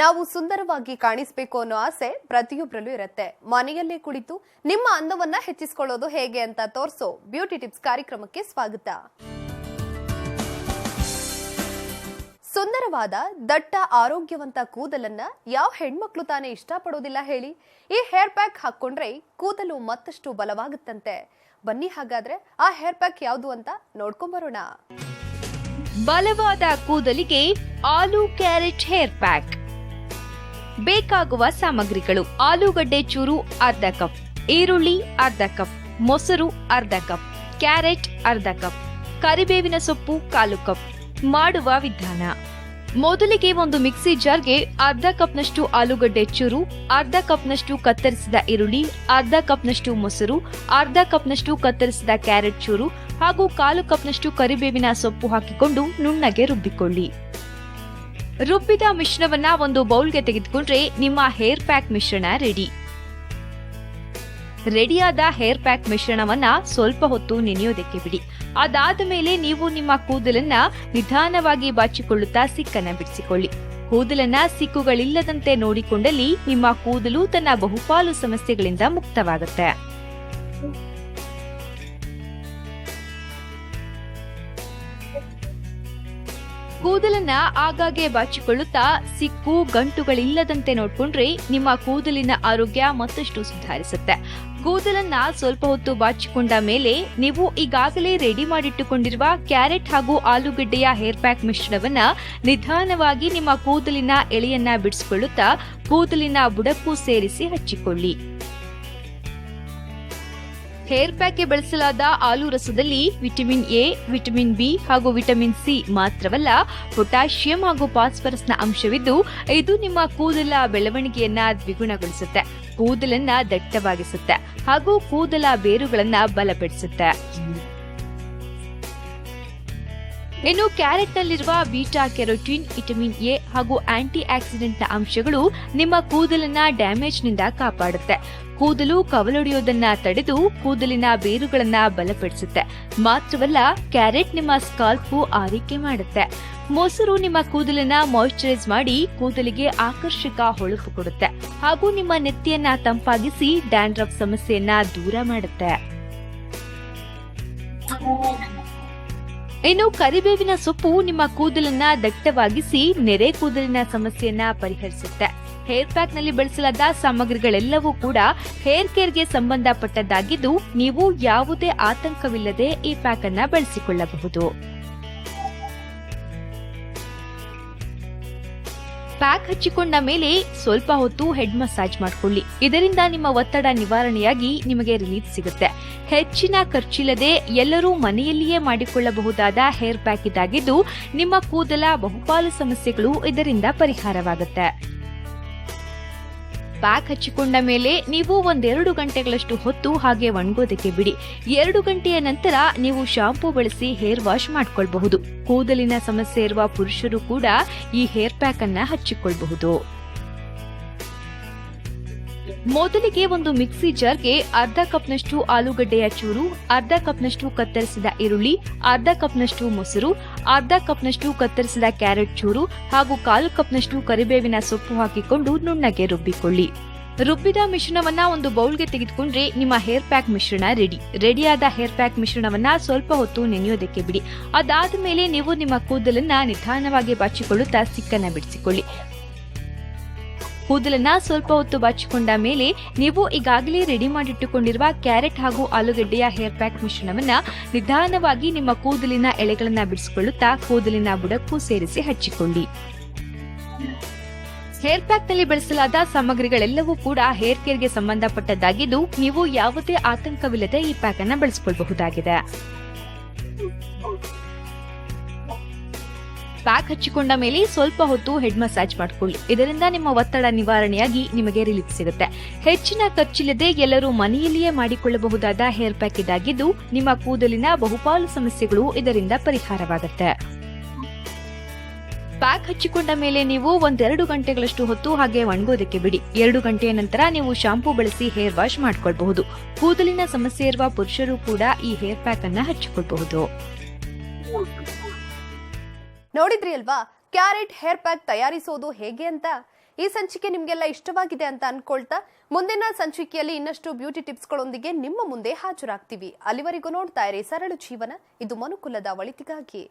ನಾವು ಸುಂದರವಾಗಿ ಕಾಣಿಸ್ಬೇಕು ಅನ್ನೋ ಆಸೆ ಪ್ರತಿಯೊಬ್ಬರಲ್ಲೂ ಇರುತ್ತೆ. ಮನೆಯಲ್ಲೇ ಕುಳಿತು ನಿಮ್ಮ ಅಂದವನ್ನ ಹೆಚ್ಚಿಸಿಕೊಳ್ಳೋದು ಹೇಗೆ ಅಂತ ತೋರಿಸೋ ಬ್ಯೂಟಿ ಟಿಪ್ಸ್ ಕಾರ್ಯಕ್ರಮಕ್ಕೆ ಸ್ವಾಗತ. ಸುಂದರವಾದ, ದಟ್ಟ, ಆರೋಗ್ಯವಂತ ಕೂದಲನ್ನ ಯಾವ ಹೆಣ್ಮಕ್ಳು ತಾನೇ ಇಷ್ಟಪಡೋದಿಲ್ಲ ಹೇಳಿ. ಈ ಹೇರ್ ಪ್ಯಾಕ್ ಹಾಕೊಂಡ್ರೆ ಕೂದಲು ಮತ್ತಷ್ಟು ಬಲವಾಗುತ್ತಂತೆ. ಬನ್ನಿ ಹಾಗಾದ್ರೆ ಆ ಹೇರ್ ಪ್ಯಾಕ್ ಯಾವುದು ಅಂತ ನೋಡ್ಕೊಂಬರೋಣ. ಬಲವಾದ ಕೂದಲಿಗೆ ಆಲೂ ಕ್ಯಾರೆಟ್ ಹೇರ್ ಪ್ಯಾಕ್ ಬೇಕಾಗುವ ಸಾಮಗ್ರಿಗಳು. ಆಲೂಗಡ್ಡೆ ಚೂರು ಅರ್ಧ ಕಪ್. ಈರುಳ್ಳಿ ಅರ್ಧ ಕಪ್. ಮೊಸರು ಅರ್ಧ ಕಪ್. ಕ್ಯಾರೆಟ್ ಅರ್ಧ ಕಪ್. ಕರಿಬೇವಿನ ಸೊಪ್ಪು ಕಾಲು ಕಪ್. ಮಾಡುವ ವಿಧಾನ. ಮೊದಲಿಗೆ ಒಂದು ಮಿಕ್ಸಿ ಜಾರ್ಗೆ ಅರ್ಧ ಕಪ್ನಷ್ಟು ಆಲೂಗಡ್ಡೆ ಚೂರು, ಅರ್ಧ ಕಪ್ನಷ್ಟು ಕತ್ತರಿಸಿದ ಈರುಳ್ಳಿ, ಅರ್ಧ ಕಪ್ನಷ್ಟು ಮೊಸರು, ಅರ್ಧ ಕಪ್ನಷ್ಟು ಕತ್ತರಿಸಿದ ಕ್ಯಾರೆಟ್ ಚೂರು ಹಾಗೂ ಕಾಲು ಕಪ್ನಷ್ಟು ಕರಿಬೇವಿನ ಸೊಪ್ಪು ಹಾಕಿಕೊಂಡು ನುಣ್ಣಗೆ ರುಬ್ಬಿಕೊಳ್ಳಿ. ರುಬ್ಬಿದ ಮಿಶ್ರಣವನ್ನ ಒಂದು ಬೌಲ್ಗೆ ತೆಗೆದುಕೊಂಡ್ರೆ ನಿಮ್ಮ ಹೇರ್ ಪ್ಯಾಕ್ ಮಿಶ್ರಣ ರೆಡಿ. ರೆಡಿಯಾದ ಹೇರ್ ಪ್ಯಾಕ್ ಮಿಶ್ರಣವನ್ನ ಸ್ವಲ್ಪ ಹೊತ್ತು ನೆನೆಯೋದಕ್ಕೆ ಬಿಡಿ. ಅದಾದ ಮೇಲೆ ನೀವು ನಿಮ್ಮ ಕೂದಲನ್ನ ನಿಧಾನವಾಗಿ ಬಾಚಿಕೊಳ್ಳುತ್ತಾ ಸಿಕ್ಕನ್ನ ಬಿಡಿಸಿಕೊಳ್ಳಿ. ಕೂದಲನ್ನ ಸಿಕ್ಕುಗಳಿಲ್ಲದಂತೆ ನೋಡಿಕೊಂಡಲ್ಲಿ ನಿಮ್ಮ ಕೂದಲು ತನ್ನ ಬಹುಪಾಲು ಸಮಸ್ಯೆಗಳಿಂದ ಮುಕ್ತವಾಗುತ್ತೆ. ಕೂದಲನ್ನ ಆಗಾಗ್ಗೆ ಬಾಚಿಕೊಳ್ಳುತ್ತಾ ಸಿಕ್ಕು ಗಂಟುಗಳಿಲ್ಲದಂತೆ ನೋಡ್ಕೊಂಡ್ರೆ ನಿಮ್ಮ ಕೂದಲಿನ ಆರೋಗ್ಯ ಮತ್ತಷ್ಟು ಸುಧಾರಿಸುತ್ತೆ. ಕೂದಲನ್ನ ಸ್ವಲ್ಪ ಹೊತ್ತು ಬಾಚಿಕೊಂಡ ಮೇಲೆ ನೀವು ಈಗಾಗಲೇ ರೆಡಿ ಮಾಡಿಟ್ಟುಕೊಂಡಿರುವ ಕ್ಯಾರೆಟ್ ಹಾಗೂ ಆಲೂಗಡ್ಡೆಯ ಹೇರ್ ಪ್ಯಾಕ್ ಮಿಶ್ರಣವನ್ನ ನಿಧಾನವಾಗಿ ನಿಮ್ಮ ಕೂದಲಿನ ಎಳೆಯನ್ನ ಬಿಡಿಸಿಕೊಳ್ಳುತ್ತಾ ಕೂದಲಿನ ಬುಡಕ್ಕೂ ಸೇರಿಸಿ ಹಚ್ಚಿಕೊಳ್ಳಿ. ಹೇರ್ ಪ್ಯಾಕ್ಗೆ ಬಳಸಲಾದ ಆಲೂ ರಸದಲ್ಲಿ ವಿಟಮಿನ್ ಎ, ವಿಟಮಿನ್ ಬಿ ಹಾಗೂ ವಿಟಮಿನ್ ಸಿ ಮಾತ್ರವಲ್ಲ, ಪೊಟ್ಯಾಷಿಯಂ ಹಾಗೂ ಫಾಸ್ಫರಸ್ನ ಅಂಶವಿದ್ದು ಇದು ನಿಮ್ಮ ಕೂದಲ ಬೆಳವಣಿಗೆಯನ್ನ ದ್ವಿಗುಣಗೊಳಿಸುತ್ತೆ, ಕೂದಲನ್ನ ದಟ್ಟವಾಗಿಸುತ್ತೆ ಹಾಗೂ ಕೂದಲ ಬೇರುಗಳನ್ನ ಬಲಪಡಿಸುತ್ತೆ. ಇನ್ನು ಕ್ಯಾರೆಟ್ನಲ್ಲಿರುವ ಬೀಟಾ ಕೆರೋಟಿನ್, ವಿಟಮಿನ್ ಎ ಹಾಗೂ ಆಂಟಿ ಆಕ್ಸಿಡೆಂಟ್ನ ಅಂಶಗಳು ನಿಮ್ಮ ಕೂದಲನ್ನ ಡ್ಯಾಮೇಜ್ನಿಂದ ಕಾಪಾಡುತ್ತೆ. ಕೂದಲು ಕವಲೊಡೆಯೋದನ್ನ ತಡೆದು ಕೂದಲಿನ ಬೇರುಗಳನ್ನ ಬಲಪಡಿಸುತ್ತೆ. ಮಾತ್ರವಲ್ಲ, ಕ್ಯಾರೆಟ್ ನಿಮ್ಮ ಸ್ಕಾಲ್ಪ್ ಆರೈಕೆ ಮಾಡುತ್ತೆ. ಮೊಸರು ನಿಮ್ಮ ಕೂದಲನ್ನ ಮಾಯಿಶ್ಚರೈಸ್ ಮಾಡಿ ಕೂದಲಿಗೆ ಆಕರ್ಷಕ ಹೊಳಪು ಕೊಡುತ್ತೆ. ಹಾಗೂ ನಿಮ್ಮ ನೆತ್ತಿಯನ್ನ ತಂಪಾಗಿಸಿ ಡ್ಯಾಂಡ್ರಫ್ ಸಮಸ್ಯೆಯನ್ನ ದೂರ ಮಾಡುತ್ತೆ. ಇನ್ನು ಕರಿಬೇವಿನ ಸೊಪ್ಪು ನಿಮ್ಮ ಕೂದಲನ್ನ ದಟ್ಟವಾಗಿಸಿ, ನೆರೆ ಕೂದಲಿನ ಸಮಸ್ಯೆಯನ್ನ ಪರಿಹರಿಸುತ್ತೆ. ಹೇರ್ ಪ್ಯಾಕ್ನಲ್ಲಿ ಬಳಸಲಾದ ಸಾಮಗ್ರಿಗಳೆಲ್ಲವೂ ಕೂಡ ಹೇರ್ ಕೇರ್ಗೆ ಸಂಬಂಧಪಟ್ಟದ್ದಾಗಿದ್ದು, ನೀವು ಯಾವುದೇ ಆತಂಕವಿಲ್ಲದೆ ಈ ಪ್ಯಾಕ್ ಅನ್ನ ಬಳಸಿಕೊಳ್ಳಬಹುದು. ಪ್ಯಾಕ್ ಹಚ್ಚಿಕೊಂಡ ಮೇಲೆ ಸ್ವಲ್ಪ ಹೊತ್ತು ಹೆಡ್ ಮಸಾಜ್ ಮಾಡಿಕೊಳ್ಳಿ. ಇದರಿಂದ ನಿಮ್ಮ ಒತ್ತಡ ನಿವಾರಣೆಯಾಗಿ ನಿಮಗೆ ರಿಲೀಫ್ ಸಿಗುತ್ತೆ. ಹೆಚ್ಚಿನ ಖರ್ಚಿಲ್ಲದೆ ಎಲ್ಲರೂ ಮನೆಯಲ್ಲಿಯೇ ಮಾಡಿಕೊಳ್ಳಬಹುದಾದ ಹೇರ್ ಪ್ಯಾಕ್ ಇದಾಗಿದ್ದು, ನಿಮ್ಮ ಕೂದಲ, ಬಹುಪಾಲು ಸಮಸ್ಯೆಗಳು ಇದರಿಂದ ಪರಿಹಾರವಾಗುತ್ತೆ. ಪ್ಯಾಕ್ ಹಚ್ಚಿಕೊಂಡ ಮೇಲೆ ನೀವು ಒಂದೆರಡು ಗಂಟೆಗಳಷ್ಟು ಹೊತ್ತು ಹಾಗೆ ಒಣಗೋದಕ್ಕೆ ಬಿಡಿ. ಎರಡು ಗಂಟೆಯ ನಂತರ ನೀವು ಶಾಂಪೂ ಬಳಸಿ ಹೇರ್ ವಾಶ್ ಮಾಡಿಕೊಳ್ಳಬಹುದು ಕೂದಲಿನ ಸಮಸ್ಯೆ ಇರುವ ಪುರುಷರು ಕೂಡ ಈ ಹೇರ್ ಪ್ಯಾಕ್ ಅನ್ನ ಹಚ್ಚಿಕೊಳ್ಳಬಹುದು ಮೊದಲಿಗೆ ಒಂದು ಮಿಕ್ಸಿ ಜಾರ್ಗೆ ಅರ್ಧ ಕಪ್ನಷ್ಟು ಆಲೂಗಡ್ಡೆಯ ಚೂರು, ಅರ್ಧ ಕಪ್ನಷ್ಟು ಕತ್ತರಿಸಿದ ಈರುಳ್ಳಿ, ಅರ್ಧ ಕಪ್ನಷ್ಟು ಮೊಸರು, ಅರ್ಧ ಕಪ್ನಷ್ಟು ಕತ್ತರಿಸಿದ ಕ್ಯಾರೆಟ್ ಚೂರು ಹಾಗೂ ಕಾಲು ಕಪ್ನಷ್ಟು ಕರಿಬೇವಿನ ಸೊಪ್ಪು ಹಾಕಿಕೊಂಡು ನುಣ್ಣಗೆ ರುಬ್ಬಿಕೊಳ್ಳಿ. ರುಬ್ಬಿದ ಮಿಶ್ರಣವನ್ನ ಒಂದು ಬೌಲ್ಗೆ ತೆಗೆದುಕೊಂಡ್ರೆ ನಿಮ್ಮ ಹೇರ್ ಪ್ಯಾಕ್ ಮಿಶ್ರಣ ರೆಡಿ. ರೆಡಿಯಾದ ಹೇರ್ ಪ್ಯಾಕ್ ಮಿಶ್ರಣವನ್ನ ಸ್ವಲ್ಪ ಹೊತ್ತು ನೆನೆಯೋದಕ್ಕೆ ಬಿಡಿ. ಅದಾದ ಮೇಲೆ ನೀವು ನಿಮ್ಮ ಕೂದಲನ್ನ ನಿಧಾನವಾಗಿ ಬಾಚಿಕೊಳ್ಳುತ್ತಾ ಸಿಕ್ಕನ್ನ ಬಿಡಿಸಿಕೊಳ್ಳಿ. ಕೂದಲನ್ನ ಸ್ವಲ್ಪ ಹೊತ್ತು ಬಚ್ಚಿಕೊಂಡ ಮೇಲೆ ನೀವು ಈಗಾಗಲೇ ರೆಡಿ ಮಾಡಿಟ್ಟುಕೊಂಡಿರುವ ಕ್ಯಾರೆಟ್ ಹಾಗೂ ಆಲೂಗಡ್ಡೆಯ ಹೇರ್ ಪ್ಯಾಕ್ ಮಿಶ್ರಣವನ್ನ ನಿಧಾನವಾಗಿ ನಿಮ್ಮ ಕೂದಲಿನ ಎಳೆಗಳನ್ನ ಬಿಡಿಸಿಕೊಳ್ಳುತ್ತಾ ಕೂದಲಿನ ಬುಡಕ್ಕೂ ಸೇರಿಸಿ ಹಚ್ಚಿಕೊಳ್ಳಿ. ಹೇರ್ ಪ್ಯಾಕ್ನಲ್ಲಿ ಬಳಸಲಾದ ಸಾಮಗ್ರಿಗಳೆಲ್ಲವೂ ಕೂಡ ಹೇರ್ ಕೇರ್ಗೆ ಸಂಬಂಧಪಟ್ಟದ್ದಾಗಿದ್ದು ನೀವು ಯಾವುದೇ ಆತಂಕವಿಲ್ಲದೆ ಈ ಪ್ಯಾಕ್ ಅನ್ನ ಬಳಸಿಕೊಳ್ಳಬಹುದಾಗಿದೆ. ಪ್ಯಾಕ್ ಹಚ್ಚಿಕೊಂಡ ಮೇಲೆ ಸ್ವಲ್ಪ ಹೊತ್ತು ಹೆಡ್ ಮಸಾಜ್ ಮಾಡಿಕೊಳ್ಳಿ. ಇದರಿಂದ ನಿಮ್ಮ ಒತ್ತಡ ನಿವಾರಣೆಯಾಗಿ ನಿಮಗೆ ರಿಲೀಫ್ ಸಿಗುತ್ತೆ. ಹೆಚ್ಚಿನ ಖರ್ಚಿಲ್ಲದೆ ಎಲ್ಲರೂ ಮನೆಯಲ್ಲಿಯೇ ಮಾಡಿಕೊಳ್ಳಬಹುದಾದ ಹೇರ್ ಪ್ಯಾಕ್ ಇದಾಗಿದ್ದು, ನಿಮ್ಮ ಕೂದಲಿನ ಬಹುಪಾಲು ಸಮಸ್ಯೆಗಳು ಇದರಿಂದ ಪರಿಹಾರವಾಗುತ್ತೆ. ಪ್ಯಾಕ್ ಹಚ್ಚಿಕೊಂಡ ಮೇಲೆ ನೀವು ಒಂದೆರಡು ಗಂಟೆಗಳಷ್ಟು ಹೊತ್ತು ಹಾಗೆ ಒಣಗೋದಕ್ಕೆ ಬಿಡಿ. ಎರಡು ಗಂಟೆಯ ನಂತರ ನೀವು ಶಾಂಪೂ ಬಳಸಿ ಹೇರ್ ವಾಶ್ ಮಾಡ್ಕೊಳ್ಬಹುದು. ಕೂದಲಿನ ಸಮಸ್ಯೆ ಇರುವ ಪುರುಷರು ಕೂಡ ಈ ಹೇರ್ ಪ್ಯಾಕ್ ಅನ್ನ ಹಚ್ಚಿಕೊಳ್ಳಬಹುದು ನೋಡಿದ್ರಿ ಅಲ್ವಾ? ಕ್ಯಾರೆಟ್ ಹೇರ್ ಪ್ಯಾಕ್ ತಯಾರಿಸೋದು ಹೇಗೆ ಅಂತ? ಈ ಸಂಚಿಕೆ ನಿಮ್ಗೆಲ್ಲ ಇಷ್ಟವಾಗಿದೆ ಅಂತ ಅನ್ಕೊಳ್ತಾ ಮುಂದಿನ ಸಂಚಿಕೆಯಲ್ಲಿ ಇನ್ನಷ್ಟು ಬ್ಯೂಟಿ ಟಿಪ್ಸ್ಗಳೊಂದಿಗೆ ನಿಮ್ಮ ಮುಂದೆ ಹಾಜರಾಗ್ತೀವಿ. ಅಲ್ಲಿವರೆಗೂ ನೋಡ್ತಾ ಇರಿ ಸರಳ ಜೀವನ. ಇದು ಮನುಕುಲದ ಒಳಿತಿಗಾಗಿ.